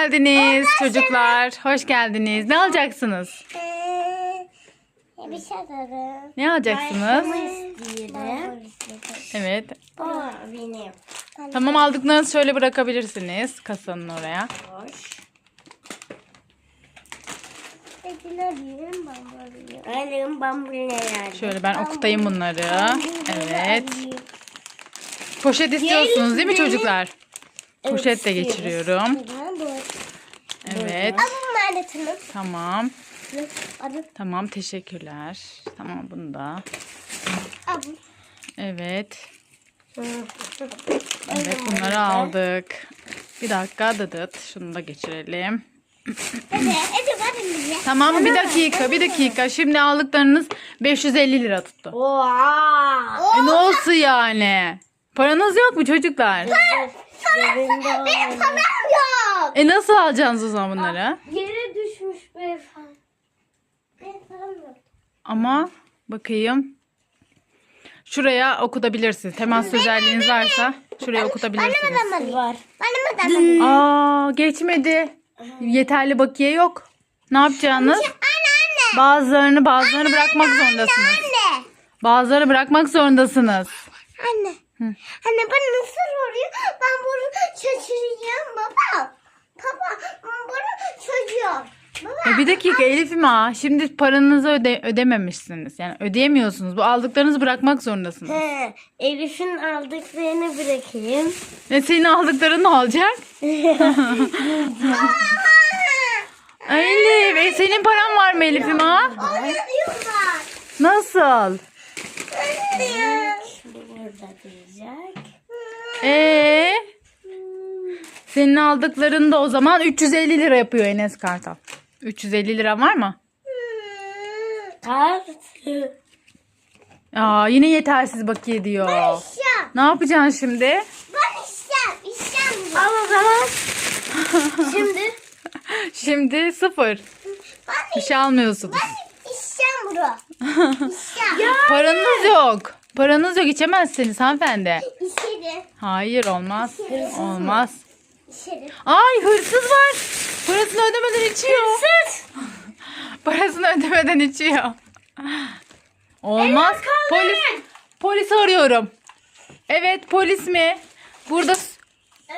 geldiniz çocuklar. Hoş geldiniz. Ne alacaksınız? Ee, bir şey alalım. Ne alacaksınız? isteyelim. Evet. Bu benim. Tamam aldıklarınızı şöyle bırakabilirsiniz kasanın oraya. Hoş. Peki ne diyeyim ben Alayım bambu. Şöyle ben okutayım bunları. Evet. Poşet istiyorsunuz değil mi çocuklar? Poşet de geçiriyorum. Evet. Alın aletini. Tamam. Alın. Tamam teşekkürler. Tamam bunu da. Alın. Evet. Evet bunları aldık. Bir dakika dıdıt. Şunu da geçirelim. Varın bize. Tamam bir dakika bir dakika. Şimdi aldıklarınız 550 lira tuttu. Oha. E ne olsun yani? Paranız yok mu çocuklar? Benim param yok. E nasıl alacaksınız o zaman bunları? Yere düşmüş beyefendi. Benim param yok. Ama bakayım. Şuraya okutabilirsiniz. Temas özelliğiniz varsa şuraya okutabilirsiniz. Var. Bana mı da Aa geçmedi. Yeterli bakiye yok. Ne yapacaksınız? Anne anne. Bazılarını bazılarını bırakmak zorundasınız. Anne. Bazıları bırakmak zorundasınız. Anne. Anne ben nasıl oluyor? Ben bunu şaşıracağım baba. Baba bunu çocuğum. Baba. E bir dakika Elif'im ha. Şimdi paranızı öde ödememişsiniz. Yani ödeyemiyorsunuz. Bu aldıklarınızı bırakmak zorundasınız. He, Elif'in aldıklarını bırakayım. E senin aldıkların ne olacak? Elif, e senin paran var mı Elif'im ha? Onu diyorlar. Nasıl? Bu burada duracak. Ee, senin aldıkların da o zaman 350 lira yapıyor Enes Kartal. 350 lira var mı? Artı. Aa, yine yetersiz bakiye diyor. İşem. Ne yapacaksın şimdi? Ben işem. İşem. Al o zaman. Şimdi. Şimdi sıfır. Ben Bir şey almıyorsunuz. işem bro. İşem. Paranız yok. Paranız yok içemezsiniz hanımefendi. İşerim. Hayır olmaz. Olmaz. İşerim. Ay hırsız var. Parasını ödemeden içiyor. Hırsız. Parasını ödemeden içiyor. Olmaz. Polis polis arıyorum. Evet polis mi? Burada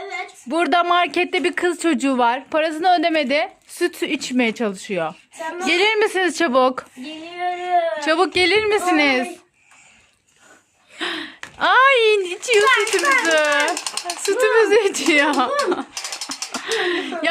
Evet. burada markette bir kız çocuğu var. Parasını ödemedi. Süt içmeye çalışıyor. Tamam. Gelir misiniz çabuk? Geliyorum. Çabuk gelir misiniz? Ay içiyor sütümüzü. Sütümüzü içiyor. ya